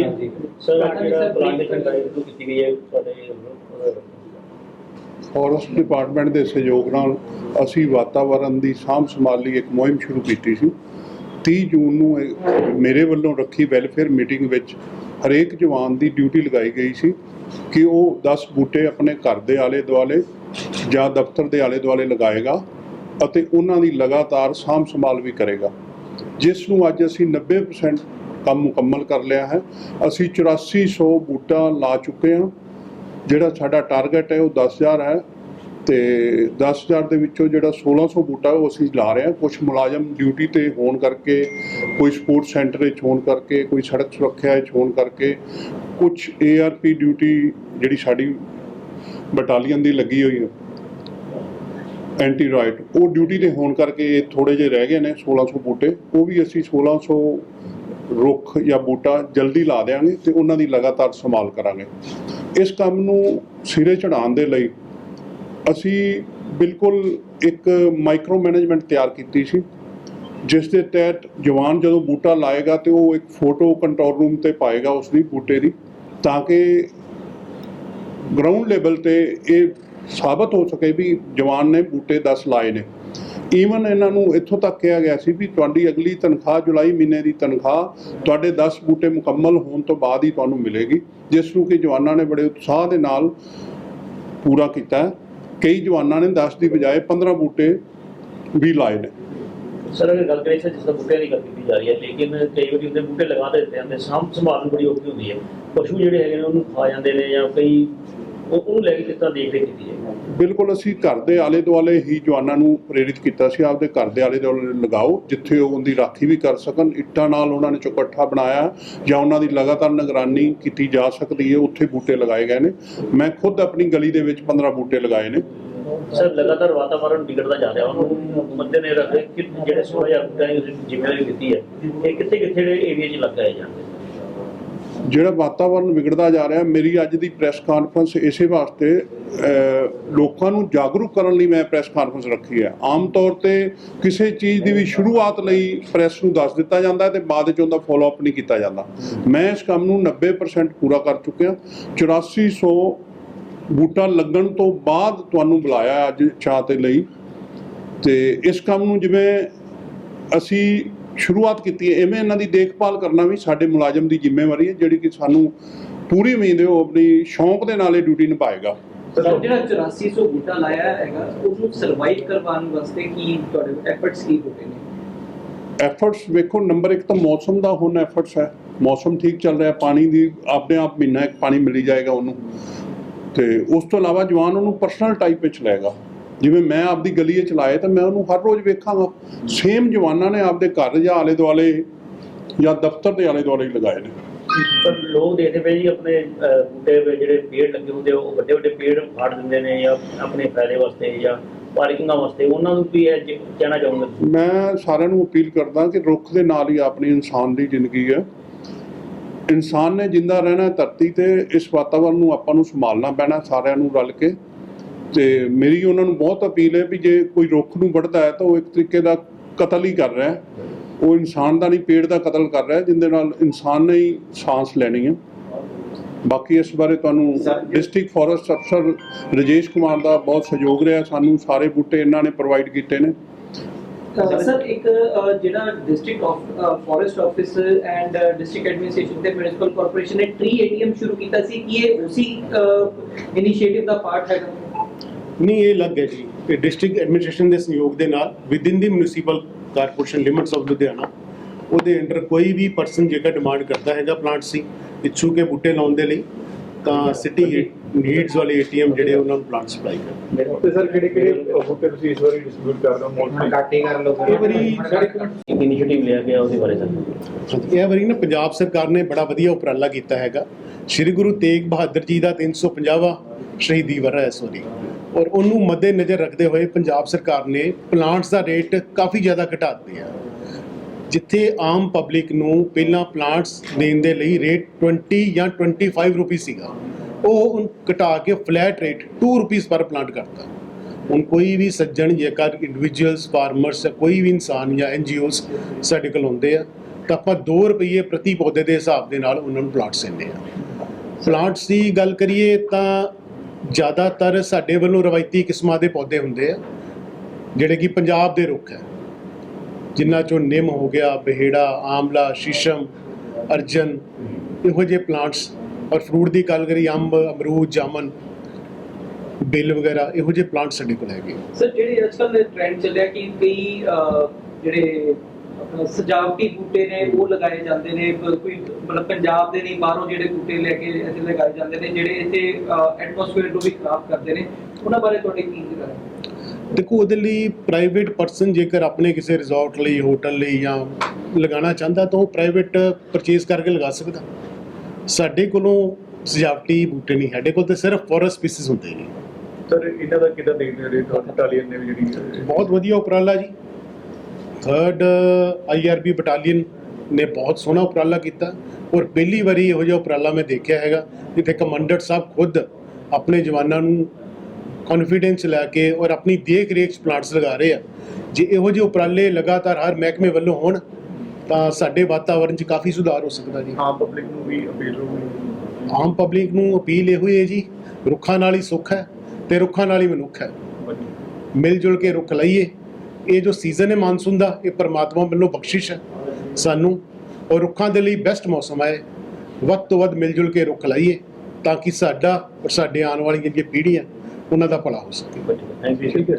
ਹਾਂਜੀ ਸਰ ਅੱਜ ਜਿਹੜਾ ਪਲਾਂਟੇਸ਼ਨ ਡਰਾਈਵ ਸ਼ੁਰੂ ਕੀਤੀ ਗਈ ਹੈ ਤੁਹਾਡੇ ਵੱਲੋਂ ਫੋਰੈਸਟ ਡਿਪਾਰਟਮੈਂਟ ਦੇ ਸਹਿਯੋਗ ਨਾਲ ਅਸੀਂ ਵਾਤਾਵਰਣ ਦੀ ਸਾਂਭ ਸੰਭਾਲ ਲਈ ਇੱਕ ਮੁਹਿੰਮ ਸ਼ੁਰੂ ਕੀਤੀ ਸੀ। 30 ਜੂਨ ਨੂੰ ਮੇਰੇ ਵੱਲੋਂ ਰੱਖੀ ਵੈਲਫੇਅਰ ਮੀਟਿੰਗ ਵਿੱਚ ਹਰੇਕ ਜਵਾਨ ਦੀ ਡਿਊਟੀ ਲਗਾਈ ਗਈ ਸੀ ਕਿ ਉਹ 10 ਬੂਟੇ ਆਪਣੇ ਘਰ ਦੇ ਆਲੇ ਦੁਆਲੇ ਜਾਂ ਦਫ਼ਤਰ ਦੇ ਆਲੇ ਦੁਆਲੇ ਲਗਾਏਗਾ ਅਤੇ ਉਹਨਾਂ ਦੀ ਲਗਾਤਾਰ ਸਾਂਭ ਸੰਭਾਲ ਵੀ ਕਰੇਗਾ। ਜਿਸ ਨੂੰ ਅੱਜ ਅਸੀਂ 90% ਕੰਮ ਮੁਕੰਮਲ ਕਰ ਲਿਆ ਹੈ। ਅਸੀਂ 8400 ਬੂਟਾ ਲਾ ਚੁੱਕੇ ਹਾਂ। ਜਿਹੜਾ ਸਾਡਾ ਟਾਰਗੇਟ ਹੈ ਉਹ 10000 ਹੈ ਤੇ 10000 ਦੇ ਵਿੱਚੋਂ ਜਿਹੜਾ 1600 ਬੂਟਾ ਉਹ ਅਸੀਂ ਲਾ ਰਹੇ ਹਾਂ। ਕੁਝ ਮੁਲਾਜ਼ਮ ਡਿਊਟੀ ਤੇ ਹੋਣ ਕਰਕੇ, ਕੋਈ ਸਪੋਰਟ ਸੈਂਟਰ ਵਿੱਚ ਹੋਣ ਕਰਕੇ, ਕੋਈ ਸੜਕ ਸੁਰੱਖਿਆ ਵਿੱਚ ਹੋਣ ਕਰਕੇ ਕੁਝ ਏਆਰਪੀ ਡਿਊਟੀ ਜਿਹੜੀ ਸਾਡੀ ਬਟਾਲੀਅਨ ਦੀ ਲੱਗੀ ਹੋਈ ਹੈ। ਐਂਟੀ ਰਾਈਟ ਉਹ ਡਿਊਟੀ ਤੇ ਹੋਣ ਕਰਕੇ ਇਹ ਥੋੜੇ ਜਿਹੇ ਰਹਿ ਗਏ ਨੇ 1600 ਬੂਟੇ। ਉਹ ਵੀ ਅਸੀਂ 1600 ਰੁੱਖ ਜਾਂ ਬੂਟਾ ਜਲਦੀ ਲਾ ਦੇਵਾਂਗੇ ਤੇ ਉਹਨਾਂ ਦੀ ਲਗਾਤਾਰ ਸੰਭਾਲ ਕਰਾਂਗੇ। ਇਸ ਕੰਮ ਨੂੰ ਸਿਰੇ ਚੜਾਉਣ ਦੇ ਲਈ ਅਸੀਂ ਬਿਲਕੁਲ ਇੱਕ ਮਾਈਕਰੋ ਮੈਨੇਜਮੈਂਟ ਤਿਆਰ ਕੀਤੀ ਸੀ, ਜਿਸ ਦੇ ਤਹਿਤ ਜਵਾਨ ਜਦੋਂ ਬੂਟਾ ਲਾਏਗਾ ਤੇ ਉਹ ਇੱਕ ਫੋਟੋ ਕੰਟਰੋਲ ਰੂਮ ਤੇ ਪਾਏਗਾ ਉਸ ਦੀ ਬੂਟੇ ਦੀ, ਤਾਂ ਕਿ ਗਰਾਊਂਡ ਲੈਵਲ ਤੇ ਇਹ ਸਾਬਤ ਹੋ ਸਕੇ ਵੀ ਜਵਾਨ ਨੇ ਬੂਟੇ 10 ਲਾਏ ਨੇ। ਈਵਨ ਇਹਨਾਂ ਨੂੰ ਇੱਥੋਂ ਤੱਕ ਕਿਹਾ ਗਿਆ ਸੀ ਵੀ ਤੁਹਾਡੀ ਅਗਲੀ ਤਨਖਾਹ ਜੁਲਾਈ ਮਹੀਨੇ ਦੀ ਤਨਖਾਹ ਤੁਹਾਡੇ 10 ਬੂਟੇ ਮੁਕੰਮਲ ਹੋਣ ਤੋਂ ਬਾਅਦ ਹੀ ਤੁਹਾਨੂੰ ਮਿਲੇਗੀ, ਜਿਸ ਨੂੰ ਕਿ ਜਵਾਨਾਂ ਨੇ ਬੜੇ ਉਤਸ਼ਾਹ ਦੇ ਨਾਲ ਪੂਰਾ ਕੀਤਾ ਕਈ ਜਵਾਨਾਂ ਨੇ 10 ਦੀ ਬਜਾਏ 15 ਬੂਟੇ ਵੀ ਲਾਏ ਨੇ। ਸਰ, ਅਗਰ ਗੱਲ ਕਰੀਏ ਜਿਸ ਤਰ੍ਹਾਂ ਬੂਟਿਆਂ ਦੀ ਗੱਲ ਕੀਤੀ ਜਾ ਰਹੀ ਹੈ, ਲੇਕਿਨ ਕਈ ਵਾਰੀ ਉਹਦੇ ਬੂਟੇ ਲਗਾ ਦਿੱਤੇ ਜਾਂਦੇ ਸਾਂਭ ਸੰਭਾਲ ਬੜੀ ਔਖੀ ਹੁੰਦੀ ਹੈ। ਪਸ਼ੂ ਜਿਹੜੇ ਹੈਗੇ ਨੇ, ਉਹਨੂੰ ਖਾ ਜਾਂਦੇ ਨੇ ਜਾਂ ਕਈ ਉਹਨੂੰ ਲੈ ਕੇ ਕਿਸ ਤਰ੍ਹਾਂ ਦੇਖ ਰੇਖ ਕੀਤੀ ਹੈ? ਬਿਲਕੁਲ ਅਸੀਂ ਘਰ ਦੇ ਆਲੇ ਦੁਆਲੇ ਹੀ ਜਵਾਨਾਂ ਨੂੰ ਪ੍ਰੇਰਿਤ ਕੀਤਾ ਸੀ ਆਪਦੇ ਘਰ ਦੇ ਆਲੇ ਦੁਆਲੇ ਲਗਾਓ ਜਿੱਥੇ ਉਹ ਉਹਦੀ ਰਾਖੀ ਵੀ ਕਰ ਸਕਣ ਇੱਟਾਂ ਨਾਲ ਉਹਨਾਂ ਨੇ ਚੌਕੱਠਾ ਬਣਾਇਆ ਜਾਂ ਉਹਨਾਂ ਦੀ ਲਗਾਤਾਰ ਨਿਗਰਾਨੀ ਕੀਤੀ ਜਾ ਸਕਦੀ ਹੈ ਉੱਥੇ ਬੂਟੇ ਲਗਾਏ ਗਏ ਨੇ। ਮੈਂ ਖੁਦ ਆਪਣੀ ਗਲੀ ਦੇ ਵਿੱਚ 15 ਬੂਟੇ ਲਗਾਏ ਨੇ। ਸਰ ਲਗਾਤਾਰ ਵਾਤਾਵਰਣ ਵਿਗੜਦਾ ਜਾ ਰਿਹਾ ਉਹਨੂੰ ਮੱਦੇ ਨੇ ਰੱਖੇ ਕਿ ਜਿਹੜੇ 16000 ਬੂਟਿਆਂ ਦੀ ਜ਼ਿੰਮੇਵਾਰੀ ਦਿੱਤੀ ਹੈ ਇਹ ਕਿੱਥੇ ਕਿੱਥੇ ਏਰੀਆ 'ਚ ਲਗਾਏ ਜਾਂਦੇ ਜਿਹੜਾ ਵਾਤਾਵਰਣ ਵਿਗੜਦਾ ਜਾ ਰਿਹਾ, ਮੇਰੀ ਅੱਜ ਦੀ ਪ੍ਰੈਸ ਕਾਨਫਰੰਸ ਇਸੇ ਵਾਸਤੇ ਲੋਕਾਂ ਨੂੰ ਜਾਗਰੂਕ ਕਰਨ ਲਈ ਮੈਂ ਪ੍ਰੈਸ ਕਾਨਫਰੰਸ ਰੱਖੀ ਹੈ। ਆਮ ਤੌਰ ਤੇ ਕਿਸੇ ਚੀਜ਼ ਦੀ ਵੀ ਸ਼ੁਰੂਆਤ ਲਈ ਪ੍ਰੈਸ ਨੂੰ ਦੱਸ ਦਿੱਤਾ ਜਾਂਦਾ ਹੈ ਤੇ ਬਾਅਦ ਵਿੱਚ ਉਹਦਾ ਫਾਲੋ ਅਪ ਨਹੀਂ ਕੀਤਾ ਜਾਂਦਾ। ਮੈਂ ਇਸ ਕੰਮ ਨੂੰ 90% ਪੂਰਾ ਕਰ ਚੁੱਕਿਆ। 8400 ਬੂਟਾ ਲੱਗਣ ਤੋਂ ਬਾਅਦ ਤੁਹਾਨੂੰ ਬੁਲਾਇਆ ਅੱਜ ਚਾਹ ਤੇ ਲਈ। ਤੇ ਇਸ ਕੰਮ ਨੂੰ ਜਿਵੇਂ ਅਸੀਂ ਸ਼ੁਰੂਆਤ ਕੀਤੀ ਹੈ। ਐਵੇਂ ਇਹਨਾਂ ਦੀ ਦੇਖਭਾਲ ਕਰਨਾ ਵੀ ਸਾਡੇ ਮੁਲਾਜ਼ਮ ਦੀ ਜ਼ਿੰਮੇਵਾਰੀ ਹੈ ਜਿਹੜੀ ਕਿ ਸਾਨੂੰ ਪੂਰੀ ਉਮੀਦ ਹੈ ਉਹ ਆਪਣੀ ਸ਼ੌਂਕ ਦੇ ਨਾਲ ਇਹ ਡਿਊਟੀ ਨਿਭਾਏਗਾ। ਜਿਹੜਾ 8400 ਬੂਟਾ ਲਾਇਆ ਹੈਗਾ ਉਹਨੂੰ ਸਰਵਾਈਵ ਕਰਵਾਉਣ ਵਾਸਤੇ ਕੀ ਤੁਹਾਡੇ ਐਫਰਟਸ ਕੀ ਹੋਏ ਨੇ? ਐਫਰਟਸ ਵੇਖੋ ਨੰਬਰ 1 ਤਾਂ ਮੌਸਮ ਦਾ ਹੁਣ ਐਫਰਟਸ ਹੈ। ਮੌਸਮ ਠੀਕ ਚੱਲ ਰਿਹਾ ਪਾਣੀ ਦੀ ਆਪਣੇ ਆਪ ਮਹੀਨਾ ਇੱਕ ਪਾਣੀ ਮਿਲੀ ਜਾਏਗਾ ਉਹਨੂੰ। ਤੇ ਉਸ ਤੋਂ ਇਲਾਵਾ ਜਵਾਨ ਉਹਨੂੰ ਪਰਸਨਲ ਟਾਈਪ ਵਿੱਚ ਲਏਗਾ ਜਿਵੇਂ ਮੈਂ ਆਪਦੀ ਗਲੀ 'ਚ ਲਾਏ ਤਾਂ ਮੈਂ ਉਹਨੂੰ ਹਰ ਰੋਜ਼ ਵੇਖਾਂਗਾ। ਸੇਮ ਜਵਾਨਾਂ ਨੇ ਆਪਦੇ ਘਰ ਜਾਂ ਆਲੇ ਦੁਆਲੇ ਜਾਂ ਦਫ਼ਤਰ ਦੇ ਆਲੇ ਦੁਆਲੇ ਲਗਾਏ ਨੇ। ਪਰ ਲੋਕ ਦੇਖਦੇ ਪਏ ਜੀ ਆਪਣੇ ਅਹ, ਬੂਟੇ ਪੇ ਜਿਹੜੇ ਪੇੜ ਲੱਗੇ ਹੁੰਦੇ ਆ, ਉਹ ਵੱਡੇ ਵੱਡੇ ਪੇੜ ਫਾੜ ਦਿੰਦੇ ਨੇ ਜਾਂ ਆਪਣੇ ਫਾਇਦੇ ਵਾਸਤੇ ਜਾਂ ਪਾਰਕਿੰਗਾਂ ਵਾਸਤੇ। ਉਹਨਾਂ ਨੂੰ ਵੀ ਇਹ ਜ- ਕਹਿਣਾ ਚਾਹੂੰਗਾ? ਮੈਂ ਸਾਰਿਆਂ ਨੂੰ ਅਪੀਲ ਕਰਦਾ ਕਿ ਰੁੱਖ ਦੇ ਨਾਲ ਹੀ ਆਪਣੀ ਇਨਸਾਨ ਦੀ ਜ਼ਿੰਦਗੀ ਹੈ। ਇਨਸਾਨ ਨੇ ਜਿੰਦਾ ਰਹਿਣਾ ਧਰਤੀ ਤੇ ਇਸ ਵਾਤਾਵਰਣ ਨੂੰ ਆਪਾਂ ਨੂੰ ਸੰਭਾਲਣਾ ਪੈਣਾ ਸਾਰਿਆਂ ਨੂੰ ਰਲ ਕੇ। ਤੇ ਮੇਰੀ ਉਹਨਾਂ ਨੂੰ ਬਹੁਤ ਅਪੀਲ ਹੈ ਵੀ ਜੇ ਕੋਈ ਰੁੱਖ ਨੂੰ ਵੱਢਦਾ ਹੈ ਤਾਂ ਉਹ ਇੱਕ ਤਰੀਕੇ ਦਾ ਕਤਲ ਹੀ ਕਰ ਰਿਹਾ ਹੈ। ਉਹ ਇਨਸਾਨ ਦਾ ਨਹੀਂ ਪੇੜ ਦਾ ਕਤਲ ਕਰ ਰਿਹਾ ਜਿੰਦੇ ਨਾਲ ਇਨਸਾਨ ਨੇ ਹੀ ਸਾਂਸ ਲੈਣੀ ਹੈ। ਬਾਕੀ ਇਸ ਬਾਰੇ ਤੁਹਾਨੂੰ ਡਿਸਟ੍ਰਿਕਟ ਫੋਰੈਸਟ ਅਫਸਰ ਰਜੇਸ਼ ਕੁਮਾਰ ਦਾ ਬਹੁਤ ਸਹਿਯੋਗ ਰਿਹਾ ਸਾਨੂੰ ਸਾਰੇ ਬੂਟੇ ਇਹਨਾਂ ਨੇ ਪ੍ਰੋਵਾਈਡ ਕੀਤੇ ਨੇ। ਸਰ ਇੱਕ ਜਿਹੜਾ district of forest office and district administration ਤੇ ਮਿਊਨਿਸਪਲ ਕਾਰਪੋਰੇਸ਼ਨ ਨੇ ਟ੍ਰੀ ਏਟੀਐਮ ਸ਼ੁਰੂ ਕੀਤਾ ਸੀ। ਕੀ ਇਹ ਉਸੇ ਇਨੀਸ਼ੀਏਟਿਵ ਦਾ ਪਾਰਟ ਹੈਗਾ? ਨਹੀਂ ਇਹ ਲੱਗ ਹੈ ਜੀ। ਕਿ ਡਿਸਟ੍ਰਿਕਟ ਐਡਮਿਨਿਸਟ੍ਰੇਸ਼ਨ ਦੇ ਸਹਿਯੋਗ ਦੇ ਨਾਲ within the municipal corporation limits of Ludhiana ਉਹਦੇ ਅੰਡਰ ਕੋਈ ਵੀ ਪਰਸਨ ਜੇਕਰ ਡਿਮਾਂਡ ਕਰਦਾ ਹੈਗਾ ਪਲਾਂਟ ਸੀ ਇੱਛੂ ਕੇ ਬੂਟੇ ਲਾਉਣ ਦੇ ਲਈ ਤਾਂ ਸਿਟੀ ਨੀਡਸ ਵਾਲੇ ਏਟੀਐਮ ਜਿਹੜੇ ਉਹਨਾਂ ਨੂੰ ਪਲਾਂਟ ਸਪਲਾਈ ਕਰਦੇ ਤੇ ਸਰ ਕਿਹੜੇ ਕਿਹੜੇ ਬੂਟੇ ਤੁਸੀਂ ਇਸ ਵਾਰੀ ਡਿਸਟ੍ਰੀਬਿਊਟ ਕਰ ਰਹੇ ਹੋ ਮੌਸਮ ਕਾਟੀ ਕਰ ਲਓ। ਇਹ ਵਾਰੀ ਸਾਡੇ ਇੱਕ ਇਨੀਸ਼ੀਏਟਿਵ ਲਿਆ ਗਿਆ ਉਹਦੇ ਬਾਰੇ ਸਰ ਇਹ ਵਾਰੀ ਨਾ ਪੰਜਾਬ ਸਰਕਾਰ ਨੇ ਬੜਾ ਵਧੀਆ ਉਪਰਾਲਾ ਕੀਤਾ ਹੈਗਾ। ਸ੍ਰੀ ਗੁਰੂ ਤੇਗ ਬਹਾਦਰ ਜੀ ਦਾ 350ਵਾਂ ਸ਼ਹੀਦੀ ਵਰ੍ਹਾ ਹੈ ਇਸ ਵਾਰੀ। ਔਰ ਉਹਨੂੰ ਮੱਦੇ ਨਜ਼ਰ ਰੱਖਦੇ ਹੋਏ ਪੰਜਾਬ ਸਰਕਾਰ ਨੇ ਪਲਾਂਟਸ ਦਾ ਰੇਟ ਕਾਫੀ ਜ਼ਿਆਦਾ ਘਟਾ ਦਿੱਤੇ ਆ। ਜਿੱਥੇ ਆਮ ਪਬਲਿਕ ਨੂੰ ਪਹਿਲਾਂ ਪਲਾਂਟਸ ਦੇਣ ਦੇ ਲਈ ਰੇਟ 20 ਜਾਂ 25 ਰੁਪਏ ਸੀਗਾ, ਉਹ ਘਟਾ ਕੇ ਫਲੈਟ ਰੇਟ 2 ਰੁਪਏ ਪਰ ਪਲਾਂਟ ਕਰਤਾ। ਹੁਣ ਕੋਈ ਵੀ ਸੱਜਣ ਜੇਕਰ ਇੰਡੀਵਿਜੂਅਲਸ ਫਾਰਮਰਸ ਜਾਂ ਕੋਈ ਵੀ ਇਨਸਾਨ ਜਾਂ ਐਨਜੀਓਜ਼ ਸਾਡੇ ਕੋਲ ਆਉਂਦੇ ਆ, ਤਾਂ ਆਪਾਂ 2 ਰੁਪਏ ਪ੍ਰਤੀ ਪੌਦੇ ਦੇ ਹਿਸਾਬ ਦੇ ਨਾਲ ਉਹਨਾਂ ਨੂੰ ਪਲਾਂਟਸ ਦਿੰਦੇ ਆ। ਪਲਾਂਟਸ ਦੀ ਗੱਲ ਕਰੀਏ ਤਾਂ ਜ਼ਿਆਦਾਤਰ ਸਾਡੇ ਵੱਲੋਂ ਰਵਾਇਤੀ ਕਿਸਮਾਂ ਦੇ ਪੌਦੇ ਹੁੰਦੇ ਆ, ਜਿਹੜੇ ਕਿ ਪੰਜਾਬ ਦੇ ਰੁੱਖ ਹੈ। ਜਿਨ੍ਹਾਂ ਚੋਂ ਨਿੰਮ ਹੋ ਗਿਆ, ਬਹੇੜਾ ਆਮਲਾ ਸ਼ੀਸ਼ਮ, ਅਰਜਨ, ਇਹੋ ਜਿਹੇ ਪਲਾਂਟਸ ਔਰ ਫਰੂਟ ਦੀ ਗੱਲ ਕਰੀ ਅੰਬ, ਅਮਰੂਦ, ਜਾਮਨ, ਬਿੱਲ ਵਗੈਰਾ, ਇਹੋ ਜਿਹੇ ਪਲਾਂਟ ਸਾਡੇ ਕੋਲ ਹੈਗੇ ਸਰ, ਜਿਹੜੇ ਅੱਜਕੱਲ ਟ੍ਰੈਂਡ ਚੱਲਿਆ ਕਿ ਕਈ ਜਿਹੜੇ ਸਜਾਵਟੀ ਬੂਟੇ ਨੇ ਉਹ ਲਗਾਏ ਜਾਂਦੇ ਨੇ ਕੋਈ ਮਤਲਬ ਪੰਜਾਬ ਦੇ ਨਹੀਂ ਬਾਹਰੋਂ ਜਿਹੜੇ ਬੂਟੇ ਲੈ ਕੇ ਇੱਥੇ ਲਗਾਏ ਜਾਂਦੇ ਨੇ ਜਿਹੜੇ ਇੱਥੇ ਐਟਮੋਸਫੇਅਰ ਨੂੰ ਵੀ ਖਰਾਬ ਕਰਦੇ ਨੇ। ਉਹਨਾਂ ਬਾਰੇ ਤੁਹਾਡੇ ਕੀ ਵਿਚਾਰ ਹੈ? ਦੇਖੋ ਉਹਦੇ ਲਈ ਪ੍ਰਾਈਵੇਟ ਪਰਸਨ ਜੇਕਰ ਆਪਣੇ ਕਿਸੇ ਰਿਜ਼ੋਰਟ ਲਈ ਹੋਟਲ ਲਈ ਜਾਂ ਲਗਾਉਣਾ ਚਾਹੁੰਦਾ ਤਾਂ ਉਹ ਪ੍ਰਾਈਵੇਟ ਪਰਚੇਸ ਕਰਕੇ ਲਗਾ ਸਕਦਾ। ਸਾਡੇ ਕੋਲੋਂ ਸਜਾਵਟੀ ਬੂਟੇ ਨਹੀਂ ਸਾਡੇ ਕੋਲ ਤੇ ਸਿਰਫ ਫੋਰੈਸਟ ਸਪੀਸੀਜ਼ ਹੁੰਦੇ ਨੇ। ਸਰ ਇਹਨਾਂ ਦਾ ਕਿਦਾਂ ਦੇਖਦੇ ਹੋ? ਰੇਟ ਬਟਾਲੀਅਨ ਨੇ ਵੀ ਜਿਹੜੀ ਬਹੁਤ ਵਧੀਆ ਉਪਰਾਲਾ ਜੀ। ਥਰਡ ਆਈਆਰਬੀ ਬਟਾਲੀਅਨ ਨੇ ਬਹੁਤ ਸੋਹਣਾ ਉਪਰਾਲਾ ਕੀਤਾ ਔਰ ਪਹਿਲੀ ਵਾਰੀ ਇਹੋ ਜਿਹਾ ਉਪਰਾਲਾ ਮੈਂ ਦੇਖਿਆ ਹੈਗਾ ਜਿੱਥੇ ਕਮਾਂਡਰ ਸਾਹਿਬ ਖੁਦ ਆਪਣੇ ਜਵਾਨਾਂ ਨੂੰ ਕੌਨਫੀਡੈਂਸ ਲੈ ਕੇ ਔਰ ਆਪਣੀ ਦੇਖ ਰੇਖ ਪਲਾਂਟਸ ਲਗਾ ਰਹੇ ਆ। ਜੇ ਇਹੋ ਜਿਹੇ ਉਪਰਾਲੇ ਲਗਾਤਾਰ ਹਰ ਮਹਿਕਮੇ ਵੱਲੋਂ ਹੋਣ ਤਾਂ ਸਾਡੇ ਵਾਤਾਵਰਣ 'ਚ ਕਾਫੀ ਸੁਧਾਰ ਹੋ ਸਕਦਾ ਜੀ। ਆਮ ਪਬਲਿਕ ਨੂੰ ਵੀ ਅਪੀਲ ਹੋਊਗੀ। ਆਮ ਪਬਲਿਕ ਨੂੰ ਅਪੀਲ ਇਹੋ ਹੀ ਹੈ ਜੀ ਰੁੱਖਾਂ ਨਾਲ ਹੀ ਸੁੱਖ ਹੈ ਤੇ ਰੁੱਖਾਂ ਨਾਲ ਹੀ ਮਨੁੱਖ ਹੈ। ਮਿਲ ਜੁਲ ਕੇ ਰੁੱਖ ਲਾਈਏ। ਇਹ ਜੋ ਸੀਜ਼ਨ ਹੈ ਮਾਨਸੂਨ ਦਾ, ਇਹ ਪਰਮਾਤਮਾ ਵੱਲੋਂ ਬਖਸ਼ਿਸ਼ ਹੈ ਸਾਨੂੰ ਔਰ ਰੁੱਖਾਂ ਦੇ ਲਈ ਬੈਸਟ ਮੌਸਮ ਹੈ ਵੱਧ ਤੋਂ ਵੱਧ ਮਿਲ ਜੁਲ ਕੇ ਰੁੱਖ ਲਾਈਏ ਤਾਂ ਕਿ ਸਾਡਾ ਔਰ ਸਾਡੇ ਆਉਣ ਵਾਲੀਆਂ ਜਿਹੜੀਆਂ ਪੀੜ੍ਹੀਆਂ, ਉਹਨਾਂ ਦਾ ਭਲਾ ਹੋ ਸਕੇ। ਥੈਂਕ ਯੂ ਠੀਕ ਹੈ